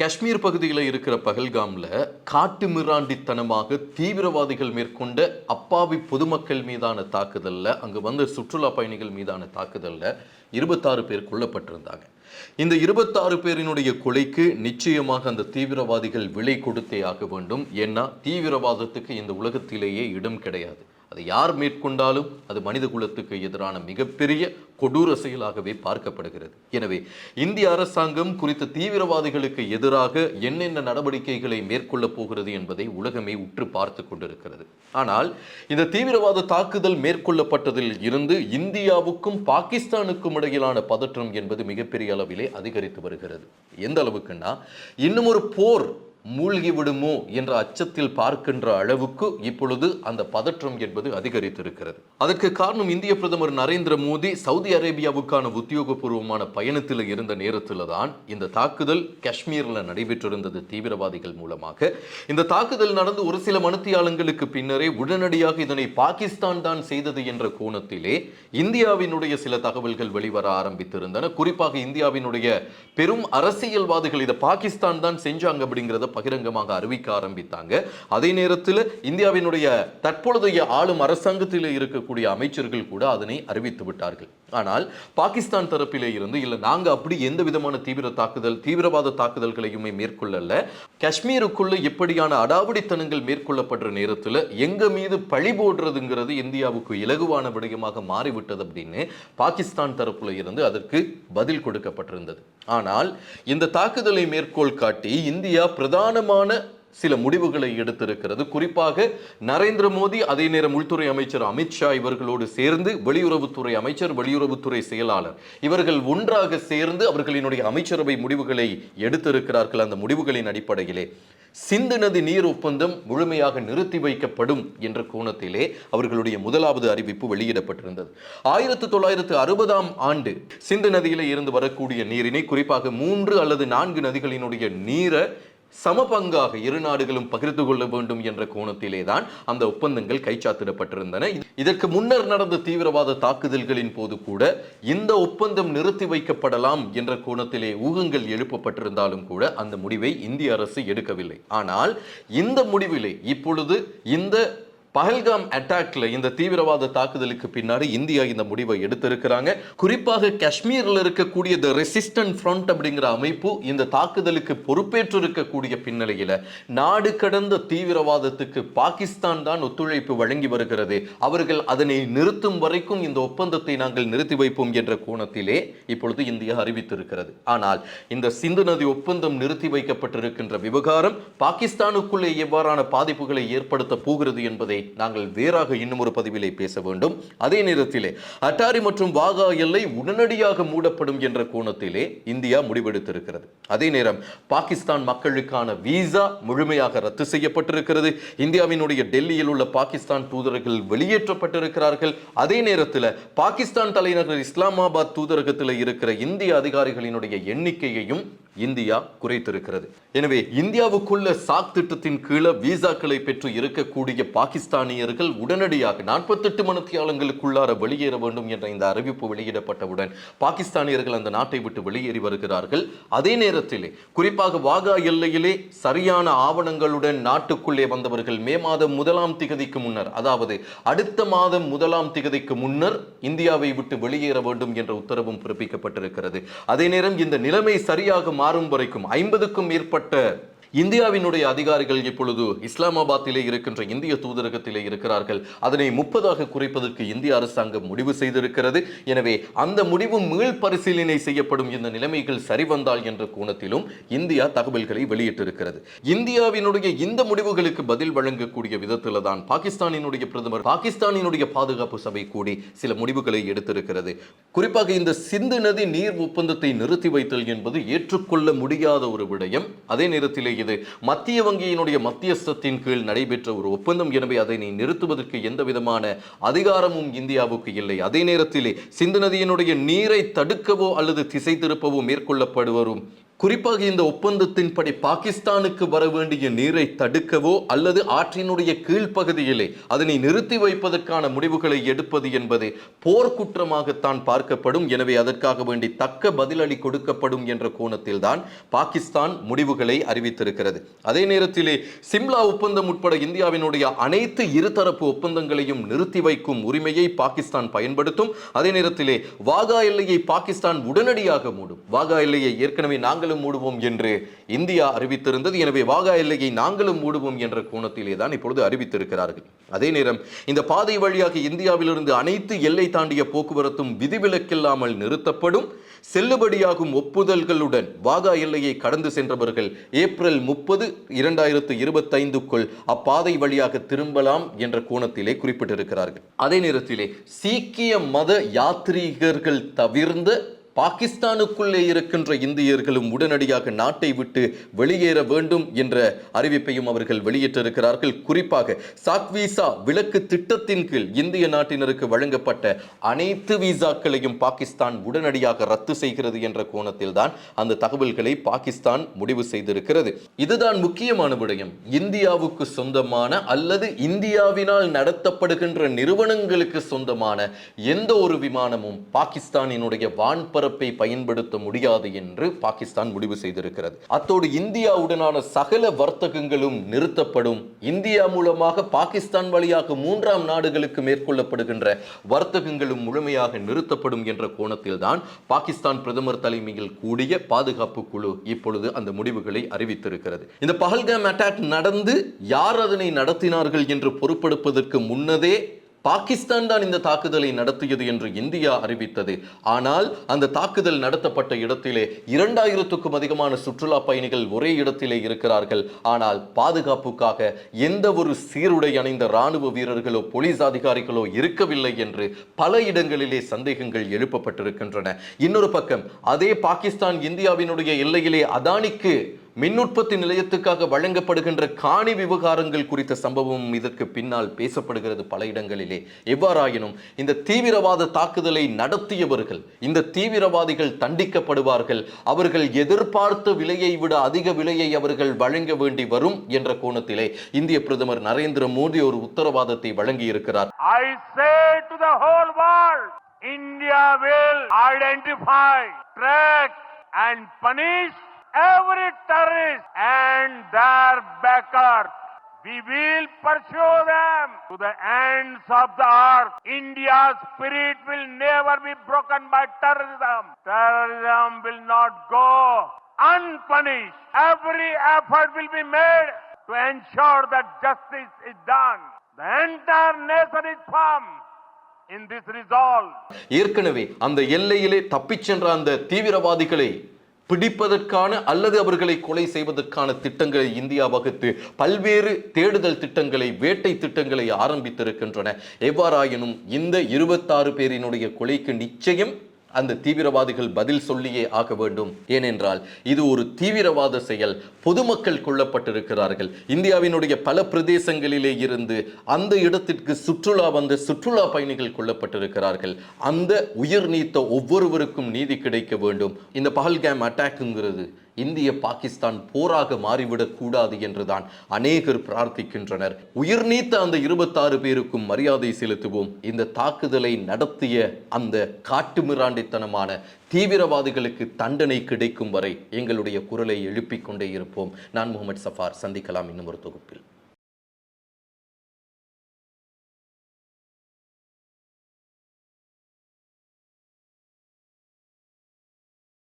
காஷ்மீர் பகுதியில் இருக்கிற பகல்காமில் காட்டு மிராண்டித்தனமாக தீவிரவாதிகள் மேற்கொண்ட அப்பாவி பொதுமக்கள் மீதான தாக்குதலில் அங்கே வந்த சுற்றுலா பயணிகள் மீதான தாக்குதலில் இருபத்தாறு பேர் கொல்லப்பட்டிருந்தாங்க. இந்த இருபத்தாறு பேரினுடைய கொலைக்கு நிச்சயமாக அந்த தீவிரவாதிகள் விலை கொடுத்தே ஆக வேண்டும். ஏன்னா தீவிரவாதத்துக்கு இந்த உலகத்திலேயே இடம் கிடையாது. அதை யார் மேற்கொண்டாலும் அது மனித குலத்துக்கு எதிரான மிகப்பெரிய கொடூர செயலாகவே பார்க்கப்படுகிறது. எனவே இந்திய அரசாங்கம் குறித்த தீவிரவாதிகளுக்கு எதிராக என்னென்ன நடவடிக்கைகளை மேற்கொள்ளப் போகிறது என்பதை உலகமே உற்று பார்த்து கொண்டிருக்கிறது. ஆனால் இந்த தீவிரவாத தாக்குதல் மேற்கொள்ளப்பட்டதில் இருந்து இந்தியாவுக்கும் பாகிஸ்தானுக்கும் இடையிலான பதற்றம் என்பது மிகப்பெரிய அளவிலே அதிகரித்து வருகிறது. எந்த அளவுக்குன்னா இன்னும் ஒரு போர் மூழ்கிவிடுமோ என்ற அச்சத்தில் பார்க்கின்ற அளவுக்கு இப்பொழுது அந்த பதற்றம் என்பது அதிகரித்திருக்கிறது. அதற்கு காரணம் இந்திய பிரதமர் நரேந்திர மோடி சவுதி அரேபியாவுக்கான உத்தியோகபூர்வமான பயணத்தில் இருந்த நேரத்தில் தான் இந்த தாக்குதல் காஷ்மீரில் நடைபெற்றிருந்தது தீவிரவாதிகள் மூலமாக. இந்த தாக்குதல் நடந்து ஒரு சில மனுத்தியாளங்களுக்கு பின்னரே உடனடியாக இதனை பாகிஸ்தான் தான் செய்தது என்ற கோணத்திலே இந்தியாவினுடைய சில தகவல்கள் வெளிவர ஆரம்பித்திருந்தன. குறிப்பாக இந்தியாவினுடைய பெரும் அரசியல்வாதிகள் இதை பாகிஸ்தான் தான் செஞ்சாங்க அப்படிங்கிறத பகிரங்கமாக அறிவிக்க ஆரம்பித்தாங்க. அதே நேரத்தில் இந்தியாவினுடைய தற்பொழுதைய ஆளும் அரசாங்கத்தில் இருக்கக்கூடிய அமைச்சர்கள் கூட அதனை அறிவித்து விட்டார்கள். ஆனால் பாகிஸ்தான் தரப்பிலே இருந்து இல்லை நாங்கள் அப்படி எந்த விதமான தீவிர தாக்குதல் தீவிரவாத தாக்குதல்களையுமே மேற்கொள்ளல. காஷ்மீருக்குள்ள இப்படியான அடாவடித்தனங்கள் மேற்கொள்ளப்படுற நேரத்தில் எங்க மீது பழி போடுறதுங்கிறது இந்தியாவுக்கு இலகுவான விடயமாக மாறிவிட்டது அப்படின்னு பாகிஸ்தான் தரப்புல இருந்து அதற்கு பதில் கொடுக்கப்பட்டிருந்தது. ஆனால் இந்த தாக்குதலை மேற்கோள் காட்டி இந்தியா பிரதானமான சில முடிவுகளை எடுத்திருக்கிறது. குறிப்பாக நரேந்திர மோடி அதே நேரம் உள்துறை அமைச்சர் அமித்ஷா இவர்களோடு சேர்ந்து வெளியுறவுத்துறை அமைச்சர் வெளியுறவுத்துறை செயலாளர். இவர்கள் ஒன்றாக சேர்ந்து அவர்களினுடைய அமைச்சரவை முடிவுகளை எடுத்திருக்கிறார்கள் அந்த முடிவுகளின் அடிப்படையிலே. சிந்து நதி நீர் ஒப்பந்தம் முழுமையாக நிறுத்தி வைக்கப்படும் என்ற கோணத்திலே அவர்களுடைய முதலாவது அறிவிப்பு வெளியிடப்பட்டிருந்தது. ஆயிரத்தி தொள்ளாயிரத்து அறுபதாம் ஆண்டு சிந்து நதியில் இருந்து வரக்கூடிய நீரினை குறிப்பாக மூன்று அல்லது நான்கு நதிகளினுடைய நீரை சமபங்காக இரு நாடுகளும் பகிர்ந்து கொள்ள வேண்டும் என்ற கோணத்திலே தான் அந்த ஒப்பந்தங்கள் கைச்சாத்திடப்பட்டிருந்தன. இதற்கு முன்னர் நடந்த தீவிரவாத தாக்குதல்களின் போது கூட இந்த ஒப்பந்தம் நிறுத்தி வைக்கப்படலாம் என்ற கோணத்திலே ஊகங்கள் எழுப்பப்பட்டிருந்தாலும் கூட அந்த முடிவை இந்திய அரசு எடுக்கவில்லை. ஆனால் இந்த முடிவிலே இப்பொழுது இந்த பஹல்காம் அட்டாக்ல இந்த தீவிரவாத தாக்குதலுக்கு பின்னாடி இந்தியா இந்த முடிவை எடுத்திருக்கிறாங்க. குறிப்பாக காஷ்மீரில் இருக்கக்கூடிய த ரெசிஸ்டன்ட் ஃப்ரண்ட் அப்படிங்கிற அமைப்பு இந்த தாக்குதலுக்கு பொறுப்பேற்று இருக்கக்கூடிய பின்னணியில நாடு கடந்த தீவிரவாதத்துக்கு பாகிஸ்தான் தான் ஒத்துழைப்பு வழங்கி வருகிறது. அவர்கள் அதனை நிறுத்தும் வரைக்கும் இந்த ஒப்பந்தத்தை நாங்கள் நிறுத்தி வைப்போம் என்ற கோணத்திலே இப்பொழுது இந்தியா அறிவித்திருக்கிறது. ஆனால் இந்த சிந்து நதி ஒப்பந்தம் நிறுத்தி வைக்கப்பட்டிருக்கின்ற விவகாரம் பாகிஸ்தானுக்குள்ளே எவ்வாறான பாதிப்புகளை ஏற்படுத்த போகிறது என்பதை நாங்கள் வேறாக இன்னும் ஒரு பதிவிலே பேச வேண்டும். அதே நேரத்திலே அட்டாரி மற்றும் வாகா எல்லை உடனடியாக மூடப்படும் என்ற கோணத்திலே இந்தியா முடிவெடுத்திருக்கிறது. அதே நேரம் பாகிஸ்தான் மக்களுக்கான விசா முழுமையாக ரத்து செய்யப்பட்டிருக்கிறது. இந்தியாவினுடைய டெல்லியில் உள்ள பாகிஸ்தான் தூதர்கள் வெளியேற்றப்பட்டிருக்கிறார்கள். அதே நேரத்தில் பாகிஸ்தான் தலைநகர் இஸ்லாமாபாத் தூதரகத்தில் இருக்கிற இந்திய அதிகாரிகளினுடைய எண்ணிக்கையையும் இந்தியா குறைத்திருக்கிறது. எனவே இந்தியாவுக்குள்ள சாக் திட்டத்தின் கீழே விசாக்களை பெற்று இருக்கக்கூடிய பாகிஸ்தானியர்கள் உடனடியாக நாற்பத்தெட்டு மணித்தியாலங்களுக்குள்ளார வெளியேற வேண்டும் என்ற இந்த அறிவிப்பு வெளியிடப்பட்டவுடன் பாகிஸ்தானியர்கள் அந்த நாட்டை விட்டு வெளியேறி வருகிறார்கள். அதே நேரத்திலே குறிப்பாக வாகா எல்லையிலே சரியான ஆவணங்களுடன் நாட்டுக்குள்ளே வந்தவர்கள் மே மாதம் முதலாம் திகதிக்கு முன்னர் அதாவது அடுத்த மாதம் முதலாம் திகதிக்கு முன்னர் இந்தியாவை விட்டு வெளியேற வேண்டும் என்ற உத்தரவும் பிறப்பிக்கப்பட்டிருக்கிறது. அதே நேரம் இந்த நிலைமை சரியாக மாறும் வரைக்கும் ஐம்பதுக்கும் மேற்பட்ட இந்தியாவினுடைய அதிகாரிகள் இப்பொழுது இஸ்லாமாபாத்திலே இருக்கின்ற இந்திய தூதரகத்திலே இருக்கிறார்கள். அதனை முப்பதாக குறைப்பதற்கு இந்திய அரசாங்கம் முடிவு செய்திருக்கிறது. எனவே அந்த முடிவு மீள் பரிசீலனை செய்யப்படும் இந்த நிலைமைகள் சரிவந்தால் என்ற கோணத்திலும் இந்தியா தகவல்களை வெளியிட்டிருக்கிறது. இந்தியாவினுடைய இந்த முடிவுகளுக்கு பதில் வழங்கக்கூடிய விதத்தில் தான் பாகிஸ்தானினுடைய பிரதமர் பாகிஸ்தானினுடைய பாதுகாப்பு சபை கூடி சில முடிவுகளை எடுத்திருக்கிறது. குறிப்பாக இந்த சிந்து நதி நீர் ஒப்பந்தத்தை நிறுத்தி வைத்தல் என்பது ஏற்றுக்கொள்ள முடியாத ஒரு விடயம். அதே நேரத்திலே இது மத்திய வங்கியினுடைய மத்தியஸ்தத்தின் கீழ் நடைபெற்ற ஒரு ஒப்பந்தம். எனவே அதை நீ நிறுத்துவதற்கு எந்த விதமான அதிகாரமும் இந்தியாவுக்கு இல்லை. அதே நேரத்திலே சிந்து நதியினுடைய நீரை தடுக்கவோ அல்லது திசை திருப்பவோ மேற்கொள்ளப்படுவரும். குறிப்பாக இந்த ஒப்பந்தத்தின்படி பாகிஸ்தானுக்கு வர வேண்டிய நீரை தடுக்கவோ அல்லது ஆற்றினுடைய கீழ்ப்பகுதியிலே அதனை நிறுத்தி வைப்பதற்கான முடிவுகளை எடுப்பது என்பது போர்க்குற்றமாகத்தான் பார்க்கப்படும். எனவே அதற்காக வேண்டி தக்க பதிலளி கொடுக்கப்படும் என்ற கோணத்தில்தான் பாகிஸ்தான் முடிவுகளை அறிவித்திருக்கிறது. அதே நேரத்திலே சிம்லா ஒப்பந்தம் உட்பட இந்தியாவினுடைய அனைத்து இருதரப்பு ஒப்பந்தங்களையும் நிறுத்தி வைக்கும் உரிமையை பாகிஸ்தான் பயன்படுத்தும். அதே நேரத்திலே வாகா எல்லையை பாகிஸ்தான் உடனடியாக மூடும். வாகா எல்லையை ஏற்கனவே நாங்கள் நாங்களும் மூடுவோம் என்று இந்தியா அறிவித்திருந்தது. எனவே வாகா எல்லையை நாங்களும் மூடுவோம் என்ற கோணத்திலே தான் இப்பொழுது அறிவித்திருக்கிறார்கள். அதே நேரம் இந்த பாதை வழியாக இந்தியாவிலிருந்து அனைத்து எல்லை தாண்டிய போக்குவரத்தும் விதிவிலக்கில்லாமல் நிறுத்தப்படும். செல்லுபடியாகும் ஒப்புதல்களுடன் வாகா எல்லையை கடந்து சென்றவர்கள் ஏப்ரல் முப்பது இரண்டாயிரத்து இருபத்தைந்துக்குள் அப்பாதை வழியாக திரும்பலாம் என்ற கோணத்திலே குறிப்பிட்டிருக்கிறார்கள். அதே நேரத்திலே சீக்கிய மத யாத்ரீகர்கள் தவிர்ந்த பாகிஸ்தானுக்குள்ளே இருக்கின்ற இந்தியர்களும் உடனடியாக நாட்டை விட்டு வெளியேற வேண்டும் என்ற அறிவிப்பையும் அவர்கள் வெளியிட்டிருக்கிறார்கள். குறிப்பாக சாக் விசா விலக்கு திட்டத்தின் கீழ் இந்திய நாட்டினருக்கு வழங்கப்பட்ட அனைத்து விசாக்களையும் பாகிஸ்தான் உடனடியாக ரத்து செய்கிறது என்ற கோணத்தில் தான் அந்த தகவல்களை பாகிஸ்தான் முடிவு செய்திருக்கிறது. இதுதான் முக்கியமான விடயம். இந்தியாவுக்கு சொந்தமான அல்லது இந்தியாவினால் நடத்தப்படுகின்ற நிறுவனங்களுக்கு சொந்தமான எந்த ஒரு விமானமும் பாகிஸ்தானினுடைய நிலப்பரப்பை பயன்படுத்த முடியாது என்று பாகிஸ்தான் முடிவு செய்திருக்கிறது. அத்தோடு இந்தியாவுடனான சகல வர்த்தகங்களும் நிறுத்தப்படும். இந்தியா மூலமாக பாகிஸ்தான் வழியாக மூன்றாம் நாடுகளுக்கு மேற்கொள்ளப்படுகின்ற வர்த்தகங்களும் முழுமையாக நிறுத்தப்படும் என்ற கோணத்தில் தான் பாகிஸ்தான் பிரதமர் தலைமையில் கூடிய பாதுகாப்பு குழு இப்பொழுது அந்த முடிவுகளை அறிவித்திருக்கிறது. இந்த பஹல்காம் அட்டாக் நடந்து யார் அதனை நடத்தினார்கள் என்று பொறுப்பெடுப்பதற்கு முன்னதே பாகிஸ்தான் தான் இந்த தாக்குதலை நடத்தியது என்று இந்தியா அறிவித்தது. ஆனால் அந்த தாக்குதல் நடத்தப்பட்ட இடத்திலே இரண்டாயிரத்துக்கும் அதிகமான சுற்றுலா பயணிகள் ஒரே இடத்திலே இருக்கிறார்கள். ஆனால் பாதுகாப்புக்காக எந்த ஒரு சீருடை அணிந்த ராணுவ வீரர்களோ போலீஸ் அதிகாரிகளோ இருக்கவில்லை என்று பல இடங்களிலே சந்தேகங்கள் எழுப்பப்பட்டிருக்கின்றன. இன்னொரு பக்கம் அதே பாகிஸ்தான் இந்தியாவினுடைய எல்லையிலே அதானிக்கு மின் உற்பத்தி நிலையத்துக்காக வழங்கப்படுகின்ற காணி விவகாரங்கள் குறித்த சம்பவம் இதற்கு பின்னால் பேசப்படுகிறது பல இடங்களிலே. எவ்வாறாயினும் இந்த தீவிரவாத தாக்குதலை நடத்தியவர்கள் இந்த தீவிரவாதிகள் தண்டிக்கப்படுவார்கள் அவர்கள் எதிர்பார்த்த விலையை விட அதிக விலையை அவர்கள் வழங்க வேண்டி வரும் என்ற கோணத்திலே இந்திய பிரதமர் நரேந்திர மோடி ஒரு உத்தரவாதத்தை வழங்கியிருக்கிறார். India will identify, track and punish every terrorist and their backers. We will pursue them to the ends of the earth. India's spirit will never be broken by terrorism. Terrorism will not go unpunished. Every effort will be made to ensure that justice is done. The entire nation is firm in this resolve. ஏற்கனவே அந்த எல்லையிலே தப்பிச் சென்ற அந்த தீவிரவாதிகளை பிடிப்பதற்கான அல்லது அவர்களை கொலை செய்வதற்கான திட்டங்களை இந்தியா வகுத்து பல்வேறு தேடுதல் திட்டங்களை வேட்டை திட்டங்களை ஆரம்பித்திருக்கின்றன. எவ்வாறாயினும் இந்த இருபத்தாறு பேரினுடைய கொலைக்கு நிச்சயம் அந்த தீவிரவாதிகள் பதில் சொல்லியே ஆக வேண்டும். ஏனென்றால் இது ஒரு தீவிரவாத செயல். பொதுமக்கள் கொல்லப்பட்டிருக்கிறார்கள். இந்தியாவினுடைய பல பிரதேசங்களிலே இருந்து அந்த இடத்திற்கு சுற்றுலா வந்த சுற்றுலா பயணிகள் கொல்லப்பட்டிருக்கிறார்கள். அந்த உயிர் நீத்த ஒவ்வொருவருக்கும் நீதி கிடைக்க வேண்டும். இந்த பஹல்காம் அட்டாக்குங்கிறது இந்திய பாகிஸ்தான் போராக மாறிவிடக்கூடாது என்றுதான் அநேகர் பிரார்த்திக்கின்றனர். உயிர் நீத்த அந்த இருபத்தாறு பேருக்கும் மரியாதை செலுத்துவோம். இந்த தாக்குதலை நடத்திய அந்த காட்டுமிராண்டித்தனமான தீவிரவாதிகளுக்கு தண்டனை கிடைக்கும் வரை எங்களுடைய குரலை எழுப்பிக் கொண்டே இருப்போம். நான் முகமது சஃபார். சந்திக்கலாம் இன்னும் ஒரு தொகுப்பில்.